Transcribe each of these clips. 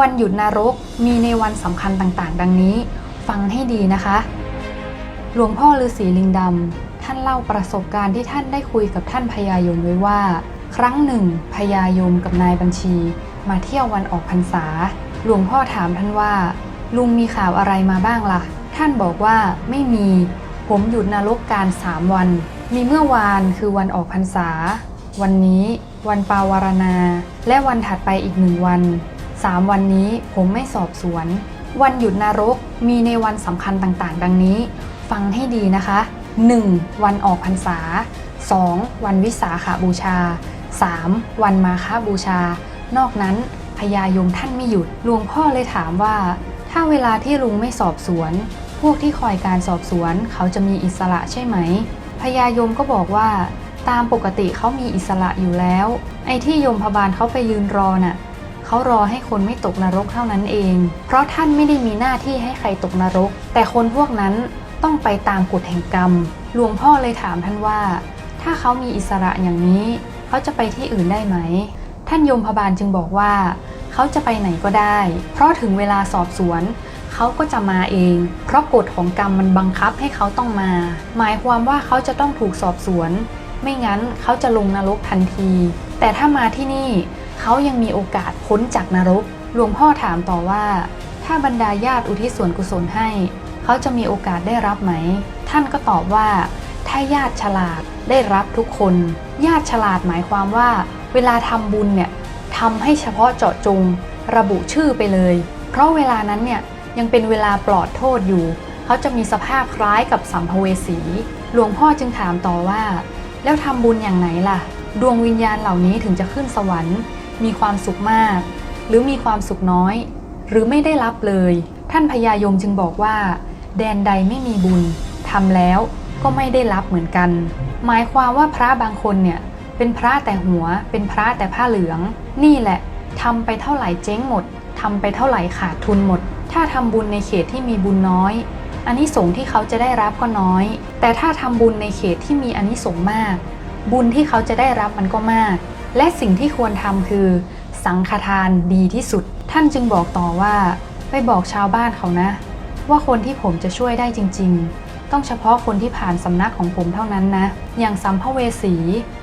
วันหยุดนรกมีในวันสำคัญต่างๆ ดังนี้ ฟังให้ดีนะคะ หลวงพ่อฤาษีลิงดำท่านเล่าประสบการณ์ที่ท่านได้คุยกับท่านพญายมไว้ว่า ครั้งหนึ่งพญายมกับนายบัญชี มาเที่ยววันออกพรรษา หลวงพ่อถามท่านว่า ลุงมีข่าวอะไรมาบ้างล่ะ ท่านบอกว่าไม่มี ผมหยุดนรกการสามวัน มีเมื่อวานคือวันออกพรรษา วันนี้ วันปาวารณา และวันถัดไปอีกหนึ่งวัน สามวันนี้ผมไม่สอบสวน วันหยุดนรกมีในวันสำคัญต่างๆ ดังนี้ ฟังให้ดีนะคะ 1. วันออกพรรษา 2. วันวิสาขาบูชา 3. วันมาฆบูชา นอกนั้นพญายมท่านไม่หยุดหลวงพ่อเลยถามว่า ถ้าเวลาที่ลุงไม่สอบสวน พวกที่คอยการสอบสวน เขาจะมีอิสระใช่ไหมพญายมก็บอกว่า ตามปกติเขามีอิสระอยู่แล้ว ไอ้ที่ยมพบาลเขาไปยืนรอน่ะ เขารอให้คนไม่ตกนรกเท่านั้นเอง เพราะท่านไม่ได้มีหน้าที่ให้ใครตกนรก แต่คนพวกนั้นต้องไปตามกฎแห่งกรรม หลวงพ่อเลยถามท่านว่า ถ้าเขามีอิสระอย่างนี้เขาจะไปที่อื่นได้ไหม ท่านยมพบาลจึงบอกว่า เขาจะไปไหนก็ได้ เพราะถึงเวลาสอบสวนเขาก็จะมาเอง เพราะกฎของกรรมมันบังคับให้เขาต้องมา หมายความว่าเขาจะต้องถูกสอบสวน ไม่งั้นเขาจะลงนรกทันที แต่ถ้ามาที่นี่ เขายังมีโอกาสพ้นจากนรก หลวงพ่อถามต่อว่า ถ้าบรรดาญาติอุทิศส่วนกุศลให้ เขาจะมีโอกาสได้รับไหม ท่านก็ตอบว่า ถ้าญาติฉลาดได้รับทุกคน ญาติฉลาดหมายความว่า เวลาทำบุญเนี่ยทำให้เฉพาะเจาะจง ระบุชื่อไปเลย เพราะเวลานั้นเนี่ยยังเป็นเวลาปลอดโทษอยู่ เขาจะมีสภาพคล้ายกับสัมภเวสี หลวงพ่อจึงถามต่อว่า แล้วทำบุญอย่างไหนล่ะ ดวงวิญญาณเหล่านี้ถึงจะขึ้นสวรรค์ มีความสุขมาก หรือมีความสุขน้อย หรือไม่ได้รับเลย ท่านพญายมจึงบอกว่า แดนใดไม่มีบุญทำแล้วก็ไม่ได้รับเหมือนกัน หมายความว่าพระบางคนเนี่ยเป็นพระแต่หัว เป็นพระแต่ผ้าเหลือง นี่แหละทำไปเท่าไหร่เจ๊งหมดทำไปเท่าไหร่ขาดทุนหมด ถ้าทำบุญในเขตที่มีบุญน้อยอันนี้สงที่เขาจะได้รับก็น้อย แต่ถ้าทำบุญในเขตที่มีอันนี้สงมาก บุญที่เขาจะได้รับมันก็มาก และสิ่งที่ควรทำคือ สังฆทานดีที่สุด ท่านจึงบอกต่อว่า ไปบอกชาวบ้านเขานะ ว่าคนที่ผมจะช่วยได้จริง ๆ ต้องเฉพาะคนที่ผ่านสำนักของผมเท่านั้นนะ อย่างสัมภเวสี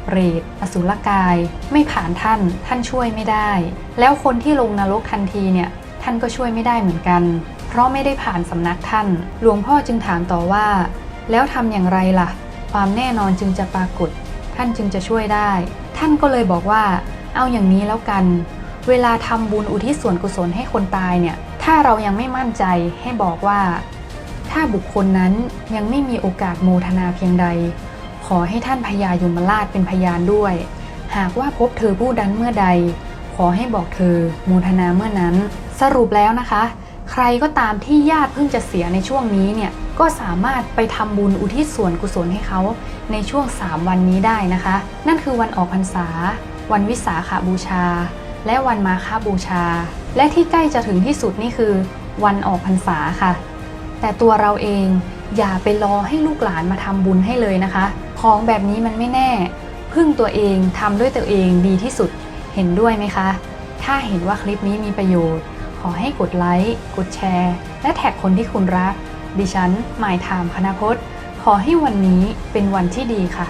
เปรต อสุรกาย ไม่ผ่านท่าน ท่านช่วยไม่ได้ แล้วคนที่ลงนรกทันทีเนี่ย ท่านก็ช่วยไม่ได้เหมือนกัน เพราะไม่ได้ผ่านสำนักท่าน หลวงพ่อจึงถามต่อว่า แล้วทำอย่างไรล่ะ ความแน่นอนจึงจะปรากฏ ท่านจึงจะช่วยได้ ท่านก็เลยบอกว่า เอาอย่างนี้แล้วกัน เวลาทำบุญอุทิศส่วนกุศลให้คนตายเนี่ย ถ้าเรายังไม่มั่นใจให้บอกว่า ถ้าบุคคลนั้นยังไม่มีโอกาสโมทนาเพียงใด ขอให้ท่านพญายมราชเป็นพยานด้วย หากว่าพบเธอผู้ดันเมื่อใด ขอให้บอกเธอโมทนาเมื่อนั้น สรุปแล้วนะคะ ใครก็ตามที่ญาติเพิ่งจะเสียในช่วงนี้เนี่ยก็สามารถไปทำบุญอุทิศส่วนกุศลให้เขาในช่วง 3 วันนี้ได้นะคะ นั่นคือวันออกพรรษา วันวิสาขาบูชา และวันมาฆบูชา และที่ใกล้จะถึงที่สุดนี่คือ วันออกพรรษาค่ะ แต่ตัวเราเองอย่าไปรอให้ลูกหลานมาทำบุญให้เลยนะคะ ของแบบนี้มันไม่แน่ พึ่งตัวเองทำด้วยตัวเองดีที่สุดเห็นด้วยไหมคะ ถ้าเห็นว่าคลิปนี้มีประโยชน์ ขอให้กดไลค์ กดแชร์ และแท็กคนที่คุณรัก ดิฉันหมายถามคณพจน์ ขอให้วันนี้เป็นวันที่ดีค่ะ